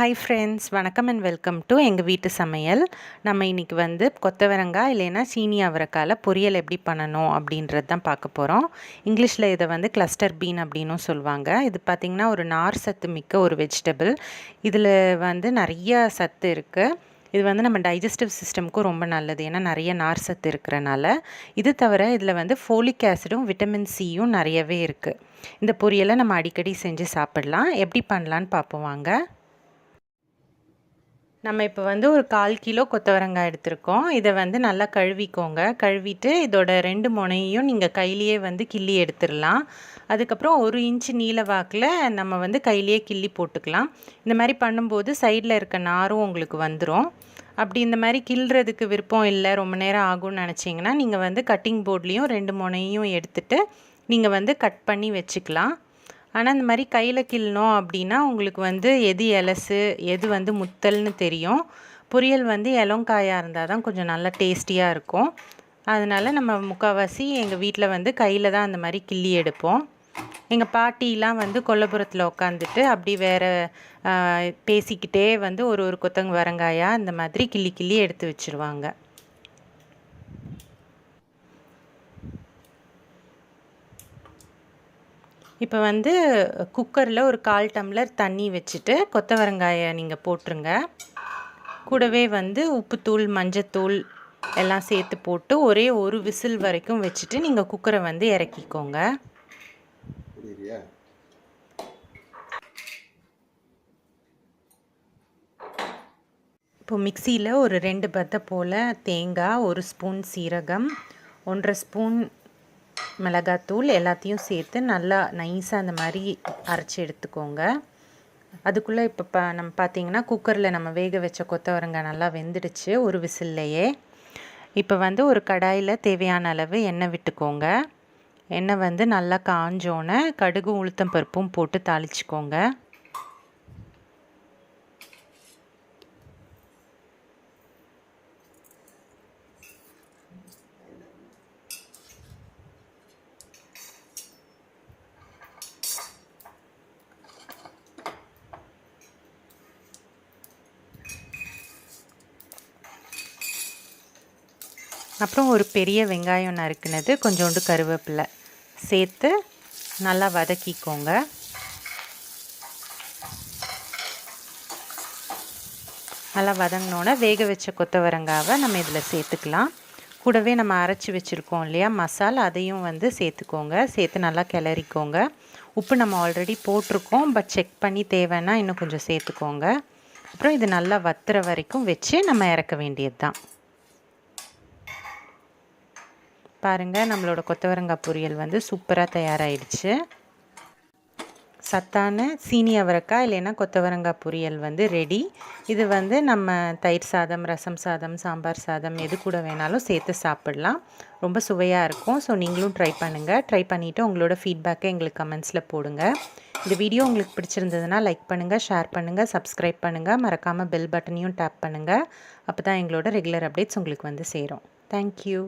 Hi friends வணக்கம் and welcome to எங்கள் வீட்டு சமையல். நம்ம இன்றைக்கி வந்து கொத்தவரங்காய் இல்லைன்னா சீனி அவரைக்காயில் பொரியல் எப்படி பண்ணணும் அப்படின்றது தான் பார்க்க போகிறோம் இங்கிலீஷில் இதை வந்து கிளஸ்டர் பீன் அப்படின்னும் சொல்லுவாங்க. இது பார்த்திங்கன்னா ஒரு நார் சத்து மிக்க ஒரு வெஜிடபிள் இதில் வந்து நிறைய சத்து இருக்குது இது வந்து நம்ம டைஜஸ்டிவ் சிஸ்டமுக்கும் ரொம்ப நல்லது. ஏன்னா நிறைய நார் சத்து இருக்கிறனால. இது தவிர இதில் வந்து ஃபோலிக் ஆசிடும் விட்டமின் சியும் நிறையவே இருக்குது இந்த பொரியலை நம்ம அடிக்கடி செஞ்சு சாப்பிடலாம். எப்படி பண்ணலான்னு பார்ப்போம் வாங்க. நம்ம இப்போ வந்து ஒரு கால் கிலோ கொத்தவரங்காய் எடுத்திருக்கோம். இதை வந்து நல்லா கழுவிக்கோங்க. கழுவிட்டு இதோட ரெண்டு முனையும் நீங்கள் கையிலேயே வந்து கிள்ளி எடுத்துடலாம். அதுக்கப்புறம் ஒரு இன்ச்சு நீல வாக்கில் நம்ம வந்து கையிலேயே கிள்ளி போட்டுக்கலாம். இந்த மாதிரி பண்ணும்போது சைடில் இருக்க நாரும் உங்களுக்கு வந்துடும் அப்படி இந்த மாதிரி கிள்றதுக்கு விருப்பம் இல்லை ரொம்ப நேரம் ஆகும்னு நினச்சிங்கன்னா நீங்கள் வந்து கட்டிங் போர்ட்லேயும் ரெண்டு முனையும் எடுத்துகிட்டு நீங்கள் வந்து கட் பண்ணி வச்சுக்கலாம். ஆனால் இந்த மாதிரி கையில் கிள்ளணும் அப்படின்னா உங்களுக்கு வந்து எது எலசு எது வந்து முத்தல்னு தெரியும். பொரியல் வந்து இளங்காயாக இருந்தால் தான் கொஞ்சம் நல்லா டேஸ்டியாக இருக்கும். அதனால் நம்ம முக்கால்வாசி எங்கள் வீட்டில் வந்து கையில் தான் அந்த மாதிரி கிள்ளி எடுப்போம். எங்கள் பாட்டிலாம் வந்து கொல்லபுரத்தில் உட்காந்துட்டு அப்படி வேறு பேசிக்கிட்டே வந்து ஒரு ஒரு கொத்தங்க வரங்காயாக அந்த மாதிரி கிள்ளி கிள்ளி எடுத்து வச்சுருவாங்க. இப்போ வந்து குக்கரில் ஒரு கால் டம்ளர் தண்ணி வச்சுட்டு கொத்தவரங்காயை நீங்கள் போட்டுருங்க. கூடவே வந்து உப்புத்தூள் மஞ்சத்தூள் எல்லாம் சேர்த்து போட்டு ஒரே ஒரு விசில் வரைக்கும் வச்சுட்டு நீங்கள் குக்கரை வந்து இறக்கிக்கோங்க. இப்போ மிக்சியில் ஒரு ரெண்டு பத்தை போல் தேங்காய் ஒரு ஸ்பூன் சீரகம் ஒன்றரை ஸ்பூன் மிளகாத்தூள் எல்லாத்தையும் சேர்த்து நல்லா நைஸாக அந்த மாதிரி அரைச்சி எடுத்துக்கோங்க. அதுக்குள்ளே இப்போ ப நம்ம பார்த்திங்கன்னா குக்கரில் நம்ம வேக வச்ச கொத்தவரங்காய் நல்லா வெந்துடுச்சு ஒரு விசில்லையே. இப்போ வந்து ஒரு கடாயில் தேவையான அளவு எண்ணெய் விட்டுக்கோங்க. எண்ணெய் வந்து நல்லா காஞ்சோன்னே கடுகு உளுத்தம் பருப்பும் போட்டு தாளிச்சிக்கோங்க. அப்புறம் ஒரு பெரிய வெங்காயம் நறுக்குனது கொஞ்சோண்டு கருவேப்பிலை சேர்த்து நல்லா வதக்கிக்கோங்க. நல்லா வதங்கினோன்னே வேக வச்ச கொத்தவரங்காவை நம்ம இதில் சேர்த்துக்கலாம். கூடவே நம்ம அரைச்சி வச்சுருக்கோம் இல்லையா மசாலா அதையும் வந்து சேர்த்துக்கோங்க. சேர்த்து நல்லா கிளறிக்கோங்க. உப்பு நம்ம ஆல்ரெடி போட்டிருக்கோம் பட் செக் பண்ணி தேவைன்னா இன்னும் கொஞ்சம் சேர்த்துக்கோங்க. அப்புறம் இது நல்லா வத்துற வரைக்கும் வச்சு நம்ம இறக்க வேண்டியது தான் பாருங்கள் நம்மளோட கொத்தவரங்காய் பொரியல் வந்து சூப்பராக தயாராகிடுச்சு சத்தான சீனி அவரைக்காய் இல்லைன்னா கொத்தவரங்காய் பொரியல் வந்து ரெடி. இது வந்து நம்ம தயிர் சாதம் ரசம் சாதம் சாம்பார் சாதம் எது கூட வேணாலும் சேர்த்து சாப்பிட்லாம். ரொம்ப சுவையாக இருக்கும். ஸோ நீங்களும் ட்ரை பண்ணுங்கள் ட்ரை பண்ணிவிட்டு உங்களோட ஃபீட்பேக்கை எங்களுக்கு கமெண்ட்ஸில் போடுங்க. இந்த வீடியோ உங்களுக்கு பிடிச்சிருந்ததுன்னா லைக் பண்ணுங்கள் ஷேர் பண்ணுங்கள் சப்ஸ்கிரைப் பண்ணுங்கள் மறக்காமல் பெல் பட்டனையும் டேப் பண்ணுங்கள் அப்போ தான் எங்களோட ரெகுலர் அப்டேட்ஸ் உங்களுக்கு வந்து சேரும். தேங்க்யூ